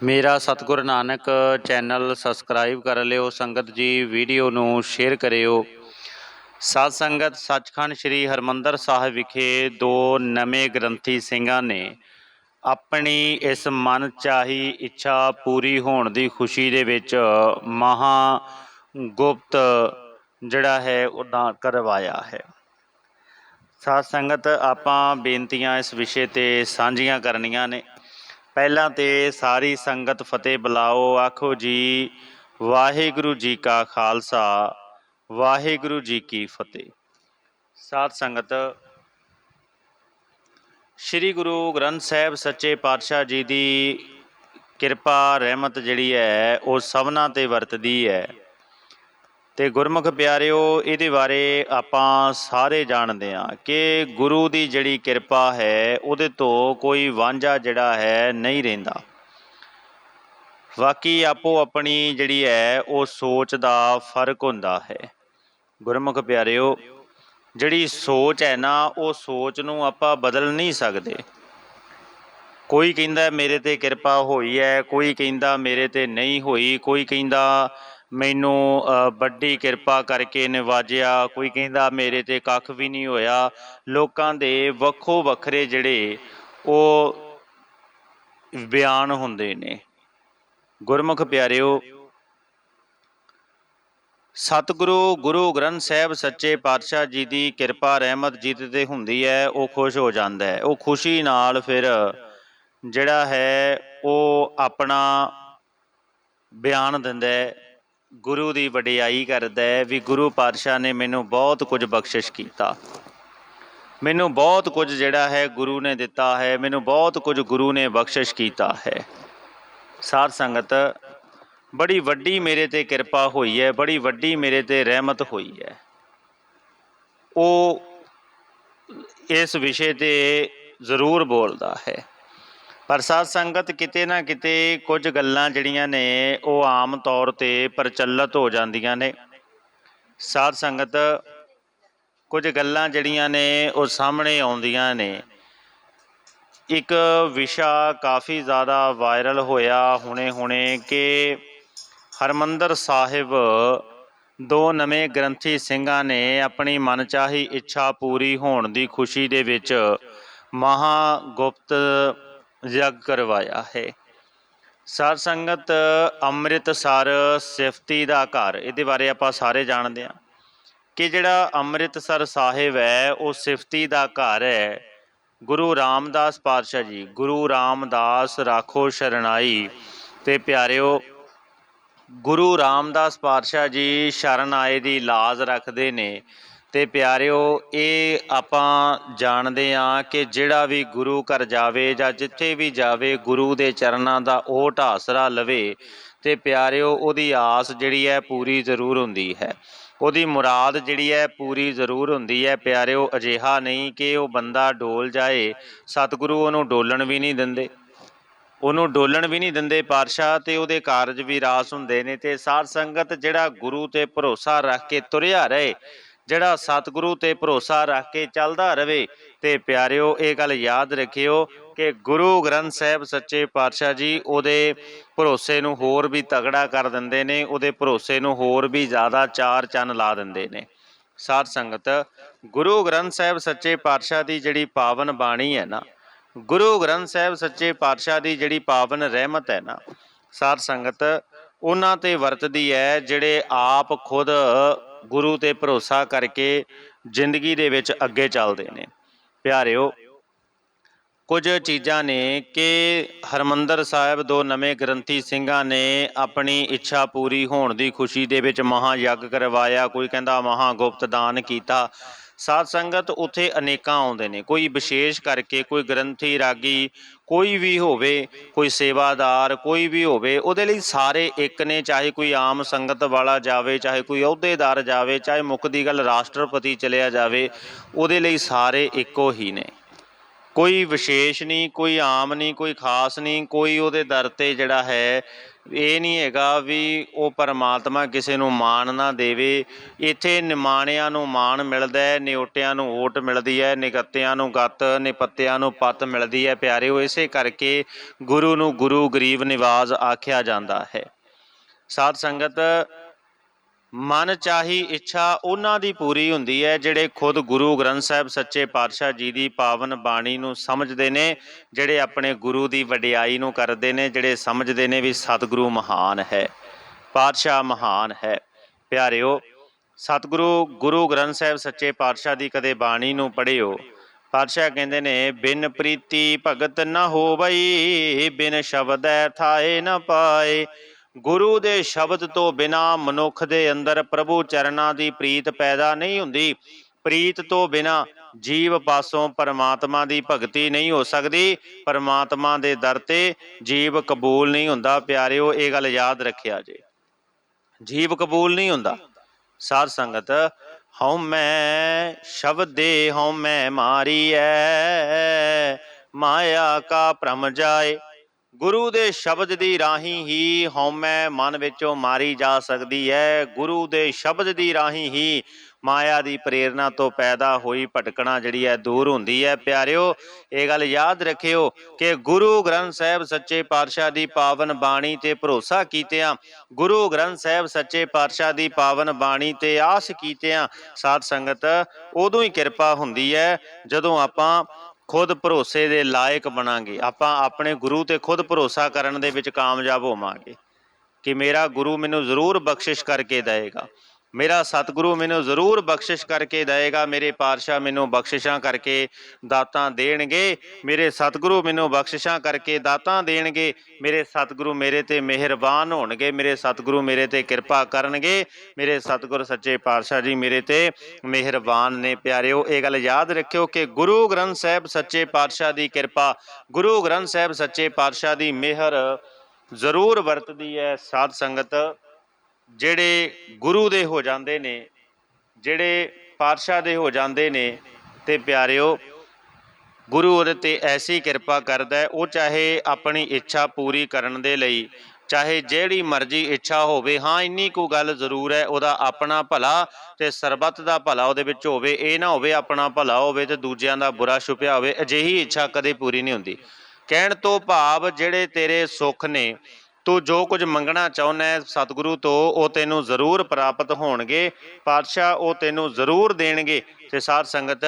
ਮੇਰਾ ਸਤਿਗੁਰ Nanak channel subscribe ਕਰ ਲਿਓ, ਸੰਗਤ ਜੀ ਵੀਡੀਓ ਨੂੰ ਸ਼ੇਅਰ ਕਰਿਓ। ਸਾਧ ਸੰਗਤ, ਸੱਚਖੰਡ ਸ੍ਰੀ ਹਰਮੰਦਰ ਸਾਹਿਬ ਵਿਖੇ ਦੋ ਨਵੇਂ ਗ੍ਰੰਥੀ ਸਿੰਘਾਂ ਨੇ ਆਪਣੀ ਇਸ ਮਨ ਚਾਹੀ ਇੱਛਾ ਪੂਰੀ ਹੋਣ ਦੀ ਖੁਸ਼ੀ ਦੇ ਵਿੱਚ ਮਹਾ ਗੁਪਤ ਜਿਹੜਾ ਹੈ, ਉਹਦਾ ਕਰਵਾਇਆ ਹੈ। ਸਾਧ ਸੰਗਤ, ਆਪਾਂ ਬੇਨਤੀਆਂ ਇਸ ਵਿਸ਼ੇ ਤੇ ਸਾਂਝੀਆਂ ਕਰਨੀਆਂ ਨੇ। ਪਹਿਲਾਂ ਤੇ ਸਾਰੀ ਸੰਗਤ ਫਤਿਹ ਬੁਲਾਓ, ਆਖੋ ਜੀ, ਵਾਹਿਗੁਰੂ ਜੀ ਕਾ ਖਾਲਸਾ, ਵਾਹਿਗੁਰੂ ਜੀ ਕੀ ਫਤਿਹ। ਸਾਧ ਸੰਗਤ, ਸ੍ਰੀ ਗੁਰੂ ਗ੍ਰੰਥ ਸਾਹਿਬ ਸੱਚੇ ਪਾਤਸ਼ਾਹ ਜੀ ਦੀ ਕਿਰਪਾ, ਰਹਿਮਤ ਜਿਹੜੀ ਹੈ, ਉਹ ਸਭਨਾਂ ਤੇ ਵਰਤਦੀ ਹੈ। ਤੇ ਗੁਰਮੁਖ ਪਿਆਰਿਓ, ਇਹਦੇ ਬਾਰੇ ਆਪਾਂ ਸਾਰੇ ਜਾਣਦੇ ਹਾਂ ਕਿ ਗੁਰੂ ਦੀ ਜਿਹੜੀ ਕਿਰਪਾ ਹੈ, ਉਹਦੇ ਤੋਂ ਕੋਈ ਵਾਂਝਾ ਜਿਹੜਾ ਹੈ ਨਹੀਂ ਰਹਿੰਦਾ। ਬਾਕੀ ਆਪੋ ਆਪਣੀ ਜਿਹੜੀ ਹੈ, ਉਹ ਸੋਚ ਦਾ ਫ਼ਰਕ ਹੁੰਦਾ ਹੈ। ਗੁਰਮੁਖ ਪਿਆਰਿਓ, ਜਿਹੜੀ ਸੋਚ ਹੈ ਨਾ, ਉਹ ਸੋਚ ਨੂੰ ਆਪਾਂ ਬਦਲ ਨਹੀਂ ਸਕਦੇ। ਕੋਈ ਕਹਿੰਦਾ ਮੇਰੇ ਤੇ ਕਿਰਪਾ ਹੋਈ ਹੈ, ਕੋਈ ਕਹਿੰਦਾ ਮੇਰੇ ਤੇ ਨਹੀਂ ਹੋਈ, ਕੋਈ ਕਹਿੰਦਾ ਮੈਨੂੰ ਵੱਡੀ ਕਿਰਪਾ ਕਰਕੇ ਨਿਵਾਜਿਆ। ਕੋਈ ਕਹਿੰਦਾ, ਮੇਰੇ ਤੇ ਕੱਖ ਵੀ ਨਹੀਂ ਹੋਇਆ। ਲੋਕਾਂ ਦੇ ਵੱਖੋ ਵੱਖਰੇ ਜਿਹੜੇ ਉਹ ਬਿਆਨ ਹੁੰਦੇ ਨੇ। ਗੁਰਮੁਖ ਪਿਆਰਿਓ, ਸਤਿਗੁਰੂ ਗੁਰੂ ਗ੍ਰੰਥ ਸਾਹਿਬ ਸੱਚੇ ਪਾਤਸ਼ਾਹ ਜੀ ਦੀ ਕਿਰਪਾ, ਰਹਿਮਤ ਜਿੱਤ ਤੇ ਹੁੰਦੀ ਹੈ, ਉਹ ਖੁਸ਼ ਹੋ ਜਾਂਦਾ ਹੈ। ਉਹ ਖੁਸ਼ੀ ਨਾਲ ਫਿਰ ਜਿਹੜਾ ਹੈ, ਉਹ ਆਪਣਾ ਬਿਆਨ ਦਿੰਦਾ ਹੈ। ਗੁਰੂ ਦੀ ਵਡਿਆਈ ਕਰਦਾ ਹੈ ਵੀ ਗੁਰੂ ਪਾਤਸ਼ਾਹ ਨੇ ਮੈਨੂੰ ਬਹੁਤ ਕੁਝ ਬਖਸ਼ਿਸ਼ ਕੀਤਾ। ਮੈਨੂੰ ਬਹੁਤ ਕੁਝ ਜਿਹੜਾ ਹੈ ਗੁਰੂ ਨੇ ਦਿੱਤਾ ਹੈ, ਮੈਨੂੰ ਬਹੁਤ ਕੁਝ ਗੁਰੂ ਨੇ ਬਖਸ਼ਿਸ਼ ਕੀਤਾ ਹੈ। ਸਾਧ ਸੰਗਤ, ਬੜੀ ਵੱਡੀ ਮੇਰੇ ਤੇ ਕਿਰਪਾ ਹੋਈ ਹੈ, ਬੜੀ ਵੱਡੀ ਮੇਰੇ ਤੇ ਰਹਿਮਤ ਹੋਈ ਹੈ। ਉਹ ਇਸ ਵਿਸ਼ੇ ਤੇ ਜ਼ਰੂਰ ਬੋਲਦਾ ਹੈ। ਪਰ ਸਾਧ ਸੰਗਤ ਕਿਤੇ ਨਾ ਕਿਤੇ ਕੁਝ ਗੱਲਾਂ ਜਿਹੜੀਆਂ ਨੇ ਉਹ ਆਮ ਤੌਰ ਤੇ ਪ੍ਰਚਲਿਤ ਹੋ ਜਾਂਦੀਆਂ ਨੇ। ਸਾਧ ਸੰਗਤ ਕੁਝ ਗੱਲਾਂ ਜਿਹੜੀਆਂ ਨੇ ਉਹ ਸਾਹਮਣੇ ਆਉਂਦੀਆਂ ਨੇ। ਇੱਕ ਵਿਸ਼ਾ ਕਾਫੀ ਜ਼ਿਆਦਾ ਵਾਇਰਲ ਹੋਇਆ ਹੁਣੇ-ਹੁਣੇ ਕਿ ਹਰਮੰਦਰ ਸਾਹਿਬ ਦੋ ਨਵੇਂ ਗ੍ਰੰਥੀ ਸਿੰਘਾਂ ਨੇ ਆਪਣੀ ਮਨਚਾਹੀ ਇੱਛਾ ਪੂਰੀ ਹੋਣ ਦੀ ਖੁਸ਼ੀ ਦੇ ਵਿੱਚ ਮਹਾ ਗੁਪਤ ਯੱਗ ਕਰਵਾਇਆ ਹੈ। ਸਾਧ ਸੰਗਤ ਅੰਮ੍ਰਿਤਸਰ ਸਿਫਤੀ ਦਾ ਘਰ, ਇਹਦੇ ਬਾਰੇ ਆਪਾਂ ਸਾਰੇ ਜਾਣਦੇ ਹਾਂ ਕਿ ਜਿਹੜਾ ਅੰਮ੍ਰਿਤਸਰ ਸਾਹਿਬ ਹੈ, ਉਹ ਸਿਫਤੀ ਦਾ ਘਰ ਹੈ। ਗੁਰੂ ਰਾਮਦਾਸ ਪਾਤਸ਼ਾਹ ਜੀ, ਗੁਰੂ ਰਾਮਦਾਸ ਰਾਖੋ ਸ਼ਰਣਾਈ ਤੇ ਪਿਆਰਿਓ, ਗੁਰੂ ਰਾਮਦਾਸ ਪਾਤਸ਼ਾਹ ਜੀ ਸ਼ਰਨ ਆਏ ਦੀ ਲਾਜ ਰੱਖਦੇ ਨੇ। ਤੇ ਪਿਆਰਿਓ, ਇਹ ਆਪਾਂ ਜਾਣਦੇ ਹਾਂ ਕਿ ਜਿਹੜਾ ਵੀ ਗੁਰੂ ਘਰ ਜਾਵੇ ਜਾਂ ਜਿੱਥੇ ਵੀ ਜਾਵੇ, ਗੁਰੂ ਦੇ ਚਰਨਾਂ ਦਾ ਉਹ ਢਾਸਰਾ ਲਵੇ ਤੇ ਪਿਆਰਿਓ, ਉਹਦੀ ਆਸ ਜਿਹੜੀ ਹੈ ਪੂਰੀ ਜ਼ਰੂਰ ਹੁੰਦੀ ਹੈ। ਉਹਦੀ ਮੁਰਾਦ ਜਿਹੜੀ ਹੈ ਪੂਰੀ ਜ਼ਰੂਰ ਹੁੰਦੀ ਹੈ। ਪਿਆਰਿਓ, ਅਜਿਹਾ ਨਹੀਂ ਕਿ ਉਹ ਬੰਦਾ ਡੋਲ ਜਾਏ, ਸਤਿਗੁਰੂ ਉਹਨੂੰ ਡੋਲਣ ਵੀ ਨਹੀਂ ਦਿੰਦੇ। ਉਹਨੂੰ ਡੋਲਣ ਵੀ ਨਹੀਂ ਦਿੰਦੇ ਪਾਤਸ਼ਾਹ ਤੇ ਉਹਦੇ ਕਾਰਜ ਵੀ ਰਾਸ ਹੁੰਦੇ ਨੇ ਤੇ ਸਾਧ ਸੰਗਤ ਜਿਹੜਾ ਗੁਰੂ ਤੇ ਭਰੋਸਾ ਰੱਖ ਕੇ ਤੁਰਿਆ ਰਹੇ ਜਿਹੜਾ ਸਤਿਗੁਰੂ ਤੇ ਭਰੋਸਾ ਰੱਖ ਕੇ ਚੱਲਦਾ ਰਵੇ। ਤੇ ਪਿਆਰਿਓ, ਇਹ ਗੱਲ ਯਾਦ ਰੱਖਿਓ ਕਿ ਗੁਰੂ ਗ੍ਰੰਥ ਸਾਹਿਬ ਸੱਚੇ ਪਾਤਸ਼ਾਹ ਜੀ ਉਹਦੇ ਭਰੋਸੇ ਨੂੰ ਹੋਰ ਵੀ ਤਗੜਾ ਕਰ ਦਿੰਦੇ ਨੇ, ਉਹਦੇ ਭਰੋਸੇ ਨੂੰ ਹੋਰ ਵੀ ਜ਼ਿਆਦਾ ਚਾਰ ਚੰਨ ਲਾ ਦਿੰਦੇ ਨੇ। ਸਾਧ ਸੰਗਤ, ਗੁਰੂ ਗ੍ਰੰਥ ਸਾਹਿਬ ਸੱਚੇ ਪਾਤਸ਼ਾਹ ਦੀ ਜਿਹੜੀ ਪਾਵਨ ਬਾਣੀ ਹੈ ਨਾ, ਗੁਰੂ ਗ੍ਰੰਥ ਸਾਹਿਬ ਸੱਚੇ ਪਾਤਸ਼ਾਹ ਦੀ ਜਿਹੜੀ ਪਾਵਨ ਰਹਿਮਤ ਹੈ ਨਾ, ਸਾਧ ਸੰਗਤ, ਉਹਨਾਂ ਤੇ ਵਰਤਦੀ ਹੈ ਜਿਹੜੇ ਆਪ ਖੁਦ ਗੁਰੂ ਤੇ ਭਰੋਸਾ ਕਰਕੇ ਜ਼ਿੰਦਗੀ ਦੇ ਵਿੱਚ ਅੱਗੇ ਚੱਲਦੇ ਨੇ। ਪਿਆਰਿਓ, ਕੁਝ ਚੀਜ਼ਾਂ ਨੇ ਕਿ ਹਰਮੰਦਰ ਸਾਹਿਬ ਦੋ ਨਵੇਂ ਗ੍ਰੰਥੀ ਸਿੰਘਾਂ ਨੇ ਆਪਣੀ ਇੱਛਾ ਪੂਰੀ ਹੋਣ ਦੀ ਖੁਸ਼ੀ ਦੇ ਵਿੱਚ ਮਹਾ ਯੱਗ ਕਰਵਾਇਆ, ਕੋਈ ਕਹਿੰਦਾ ਮਹਾ ਗੁਪਤ ਦਾਨ ਕੀਤਾ। ਸਾਧ ਸੰਗਤ ਉੱਥੇ ਅਨੇਕਾਂ ਆਉਂਦੇ ਨੇ। ਕੋਈ ਵਿਸ਼ੇਸ਼ ਕਰਕੇ ਕੋਈ ਗ੍ਰੰਥੀ, ਰਾਗੀ, ਕੋਈ ਵੀ ਹੋਵੇ, ਕੋਈ ਸੇਵਾਦਾਰ, ਕੋਈ ਵੀ ਹੋਵੇ, ਉਹਦੇ ਲਈ ਸਾਰੇ ਇੱਕ ਨੇ। ਚਾਹੇ ਕੋਈ ਆਮ ਸੰਗਤ ਵਾਲਾ ਜਾਵੇ, ਚਾਹੇ ਕੋਈ ਅਹੁਦੇਦਾਰ ਜਾਵੇ, ਚਾਹੇ ਮੁੱਖ ਦੀ ਗੱਲ ਰਾਸ਼ਟਰਪਤੀ ਚਲਿਆ ਜਾਵੇ, ਉਹਦੇ ਲਈ ਸਾਰੇ ਇੱਕੋ ਹੀ ਨੇ। ਕੋਈ ਵਿਸ਼ੇਸ਼ ਨਹੀਂ, ਕੋਈ ਆਮ ਨਹੀਂ, ਕੋਈ ਖਾਸ ਨਹੀਂ, ਕੋਈ ਉਹਦੇ ਦਰ ਤੇ ਜਿਹੜਾ ਹੈ ਇਹ ਨਹੀਂ ਹੈਗਾ ਵੀ ਉਹ ਪਰਮਾਤਮਾ ਕਿਸੇ ਨੂੰ ਮਾਣ ਨਾ ਦੇਵੇ। ਇੱਥੇ ਨਿਮਾਣਿਆਂ ਨੂੰ ਮਾਣ ਮਿਲਦਾ ਹੈ, ਨਿਉਟਿਆਂ ਨੂੰ ਓਟ ਮਿਲਦੀ ਹੈ, ਨਿਗੱਤਿਆਂ ਨੂੰ ਗੱਤ, ਨਿਪੱਤਿਆਂ ਨੂੰ ਪੱਤ ਮਿਲਦੀ ਹੈ। ਪਿਆਰਿਓ, ਇਸੇ ਕਰਕੇ ਗੁਰੂ ਨੂੰ ਗੁਰੂ ਗਰੀਬ ਨਿਵਾਜ਼ ਆਖਿਆ ਜਾਂਦਾ ਹੈ। ਸਾਧ ਸੰਗਤ ਮਨ ਚਾਹੀ ਇੱਛਾ ਉਹਨਾਂ ਦੀ ਪੂਰੀ ਹੁੰਦੀ ਹੈ, ਜਿਹੜੇ ਖੁਦ ਗੁਰੂ ਗ੍ਰੰਥ ਸਾਹਿਬ ਸੱਚੇ ਪਾਤਸ਼ਾਹ ਜੀ ਦੀ ਪਾਵਨ ਬਾਣੀ ਨੂੰ ਸਮਝਦੇ ਨੇ, ਜਿਹੜੇ ਆਪਣੇ ਗੁਰੂ ਦੀ ਵਡਿਆਈ ਨੂੰ ਕਰਦੇ ਨੇ, ਜਿਹੜੇ ਸਮਝਦੇ ਨੇ ਵੀ ਸਤਿਗੁਰੂ ਮਹਾਨ ਹੈ, ਪਾਤਸ਼ਾਹ ਮਹਾਨ ਹੈ। ਪਿਆਰਿਓ, ਸਤਿਗੁਰੂ ਗੁਰੂ ਗ੍ਰੰਥ ਸਾਹਿਬ ਸੱਚੇ ਪਾਤਸ਼ਾਹ ਦੀ ਕਦੇ ਬਾਣੀ ਨੂੰ ਪੜ੍ਹਿਓ। ਪਾਤਸ਼ਾਹ ਕਹਿੰਦੇ ਨੇ, ਬਿਨ ਪ੍ਰੀਤੀ ਭਗਤ ਨ ਹੋਵਈ, ਬਿਨ ਸ਼ਬਦ ਥਾਏ ਨਾ ਪਾਏ ਗੁਰੂ ਦੇ ਸ਼ਬਦ ਤੋਂ ਬਿਨਾ ਮਨੁੱਖ ਦੇ ਅੰਦਰ ਪ੍ਰਭੂ ਚਰਨਾਂ ਦੀ ਪ੍ਰੀਤ ਪੈਦਾ ਨਹੀਂ ਹੁੰਦੀ। ਪ੍ਰੀਤ ਤੋਂ ਬਿਨਾ ਜੀਵ ਪਾਸੋਂ ਪਰਮਾਤਮਾ ਦੀ ਭਗਤੀ ਨਹੀਂ ਹੋ ਸਕਦੀ। ਪਰਮਾਤਮਾ ਦੇ ਦਰ ਤੇ ਜੀਵ ਕਬੂਲ ਨਹੀਂ ਹੁੰਦਾ। ਪਿਆਰਿਓ, ਇਹ ਗੱਲ ਯਾਦ ਰੱਖਿਆ ਜੇ। ਜੀਵ ਕਬੂਲ ਨਹੀਂ ਹੁੰਦਾ। ਸਾਧ ਸੰਗਤ, ਹਉ ਮੈਂ ਸ਼ਬਦ ਦੇ ਹਉ ਮੈਂ ਮਾਰੀ ਐ ਮਾਇਆ ਕਾ ਭ੍ਰਮ ਜਾਏ। ਗੁਰੂ ਦੇ ਸ਼ਬਦ ਦੀ ਰਾਹੀਂ ਹੀ ਹਉਮੈ ਮਨ ਵਿੱਚੋਂ ਮਾਰੀ ਜਾ ਸਕਦੀ ਹੈ। ਗੁਰੂ ਦੇ ਸ਼ਬਦ ਦੀ ਰਾਹੀਂ ਹੀ ਮਾਇਆ ਦੀ ਪ੍ਰੇਰਣਾ ਤੋਂ ਪੈਦਾ ਹੋਈ ਭਟਕਣਾ ਜਿਹੜੀ ਹੈ ਦੂਰ ਹੁੰਦੀ ਹੈ। ਪਿਆਰਿਓ, ਇਹ ਗੱਲ ਯਾਦ ਰੱਖਿਓ ਕਿ ਗੁਰੂ ਗ੍ਰੰਥ ਸਾਹਿਬ ਸੱਚੇ ਪਾਤਸ਼ਾਹ ਦੀ ਪਾਵਨ ਬਾਣੀ ਤੇ ਭਰੋਸਾ ਕੀਤਿਆਂ, ਗੁਰੂ ਗ੍ਰੰਥ ਸਾਹਿਬ ਸੱਚੇ ਪਾਤਸ਼ਾਹ ਦੀ ਪਾਵਨ ਬਾਣੀ ਤੇ ਆਸ ਕੀਤਿਆਂ ਸਾਧ ਸੰਗਤ, ਉਦੋਂ ਹੀ ਕਿਰਪਾ ਹੁੰਦੀ ਹੈ ਜਦੋਂ ਆਪਾਂ ਖੁਦ ਭਰੋਸੇ ਦੇ ਲਾਇਕ ਬਣਾਂਗੇ। ਆਪਾਂ ਆਪਣੇ ਗੁਰੂ ਤੇ ਖੁਦ ਭਰੋਸਾ ਕਰਨ ਦੇ ਵਿੱਚ ਕਾਮਯਾਬ ਹੋਵਾਂਗੇ। ਕਿ ਮੇਰਾ ਗੁਰੂ ਮੈਨੂੰ ਜ਼ਰੂਰ ਬਖਸ਼ਿਸ਼ ਕਰਕੇ ਦੇਏਗਾ ਮੇਰਾ ਸਤਿਗੁਰੂ ਮੈਨੂੰ ਜ਼ਰੂਰ ਬਖਸ਼ਿਸ਼ ਕਰਕੇ ਦੇਏਗਾ ਮੇਰੇ ਪਾਤਸ਼ਾਹ ਮੈਨੂੰ ਬਖਸ਼ਿਸ਼ਾਂ ਕਰਕੇ ਦਾਤਾਂ ਦੇਣਗੇ, ਮੇਰੇ ਸਤਿਗੁਰੂ ਮੈਨੂੰ ਬਖਸ਼ਿਸ਼ਾਂ ਕਰਕੇ ਦਾਤਾਂ ਦੇਣਗੇ, ਮੇਰੇ ਸਤਿਗੁਰੂ ਮੇਰੇ ਤੇ ਮਿਹਰਬਾਨ ਹੋਣਗੇ, ਮੇਰੇ ਸਤਿਗੁਰੂ ਮੇਰੇ ਤੇ ਕਿਰਪਾ ਕਰਨਗੇ, ਮੇਰੇ ਸਤਿਗੁਰ ਸੱਚੇ ਪਾਤਸ਼ਾਹ ਜੀ ਮੇਰੇ ਤੇ ਮਿਹਰਬਾਨ ਨੇ ਪਿਆਰਿਓ, ਇਹ ਗੱਲ ਯਾਦ ਰੱਖਿਓ ਕਿ ਗੁਰੂ ਗ੍ਰੰਥ ਸਾਹਿਬ ਸੱਚੇ ਪਾਤਸ਼ਾਹ ਦੀ ਕਿਰਪਾ, ਗੁਰੂ ਗ੍ਰੰਥ ਸਾਹਿਬ ਸੱਚੇ ਪਾਤਸ਼ਾਹ ਦੀ ਮਿਹਰ ਜ਼ਰੂਰ ਵਰਤਦੀ ਹੈ ਸਾਧ ਸੰਗਤ। ਜਿਹੜੇ ਗੁਰੂ ਦੇ ਹੋ ਜਾਂਦੇ ਨੇ, ਜਿਹੜੇ ਪਾਤਸ਼ਾਹ ਦੇ ਹੋ ਜਾਂਦੇ ਨੇ, ਤੇ ਪਿਆਰਿਓ, ਗੁਰੂ ਉਹਦੇ ਤੇ ਐਸੀ ਕਿਰਪਾ ਕਰਦਾ ਉਹ ਚਾਹੇ ਆਪਣੀ ਇੱਛਾ ਪੂਰੀ ਕਰਨ ਦੇ ਲਈ, ਚਾਹੇ ਜਿਹੜੀ ਮਰਜ਼ੀ ਇੱਛਾ ਹੋਵੇ, ਹਾਂ, ਇੰਨੀ ਕੁ ਗੱਲ ਜ਼ਰੂਰ ਹੈ, ਉਹਦਾ ਆਪਣਾ ਭਲਾ ਤੇ ਸਰਬੱਤ ਦਾ ਭਲਾ ਉਹਦੇ ਵਿੱਚ ਹੋਵੇ, ਇਹ ਨਾ ਹੋਵੇ ਆਪਣਾ ਭਲਾ ਹੋਵੇ ਤੇ ਦੂਜਿਆਂ ਦਾ ਬੁਰਾ ਛੁਪਿਆ ਹੋਵੇ, ਅਜਿਹੀ ਇੱਛਾ ਕਦੇ ਪੂਰੀ ਨਹੀਂ ਹੁੰਦੀ। ਕਹਿਣ ਤੋਂ ਭਾਵ ਜਿਹੜੇ ਤੇਰੇ ਸੁੱਖ ਨੇ ਤੂੰ ਜੋ ਕੁਝ ਮੰਗਣਾ ਚਾਹੁੰਦਾ ਹੈ ਸਤਿਗੁਰੂ ਤੋਂ, ਉਹ ਤੈਨੂੰ ਜ਼ਰੂਰ ਪ੍ਰਾਪਤ ਹੋਣਗੇ। ਪਾਤਸ਼ਾਹ ਉਹ ਤੈਨੂੰ ਜ਼ਰੂਰ ਦੇਣਗੇ। ਤੇ ਸਾਧ ਸੰਗਤ,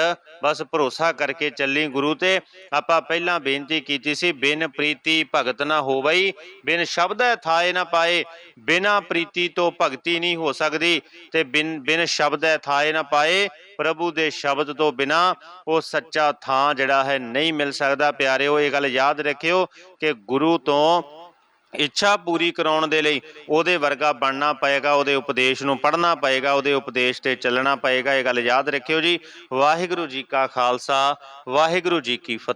ਬਸ ਭਰੋਸਾ ਕਰਕੇ ਚੱਲੀ ਗੁਰੂ ਤੇ। ਆਪਾਂ ਪਹਿਲਾਂ ਬੇਨਤੀ ਕੀਤੀ ਸੀ, ਬਿਨ ਪ੍ਰੀਤੀ ਭਗਤ ਨਾ ਹੋਵਈ, ਬਿਨ ਸ਼ਬਦ ਥਾਏ ਨਾ ਪਾਏ, ਬਿਨਾ ਪ੍ਰੀਤੀ ਤੋਂ ਭਗਤੀ ਨਹੀਂ ਹੋ ਸਕਦੀ। ਤੇ ਬਿਨ ਬਿਨ ਸ਼ਬਦੈ ਥਾਏ ਨਾ ਪਾਏ, ਪ੍ਰਭੂ ਦੇ ਸ਼ਬਦ ਤੋਂ ਬਿਨਾ ਉਹ ਸੱਚਾ ਥਾਂ ਜਿਹੜਾ ਹੈ ਨਹੀਂ ਮਿਲ ਸਕਦਾ। ਪਿਆਰਿਓ, ਇਹ ਗੱਲ ਯਾਦ ਰੱਖਿਓ ਕਿ ਗੁਰੂ ਤੋਂ ਇੱਛਾ ਪੂਰੀ ਕਰਾਉਣ ਦੇ ਲਈ ਉਹਦੇ ਵਰਗਾ ਬਣਨਾ ਪਏਗਾ, ਉਹਦੇ ਉਪਦੇਸ਼ ਨੂੰ ਪੜ੍ਹਨਾ ਪਏਗਾ, ਉਹਦੇ ਉਪਦੇਸ਼ ਤੇ ਚੱਲਣਾ ਪਏਗਾ, ਇਹ ਗੱਲ ਯਾਦ ਰੱਖਿਓ ਜੀ। ਵਾਹਿਗੁਰੂ ਜੀ ਕਾ ਖਾਲਸਾ, ਵਾਹਿਗੁਰੂ ਜੀ ਕੀ ਫਤਿਹ।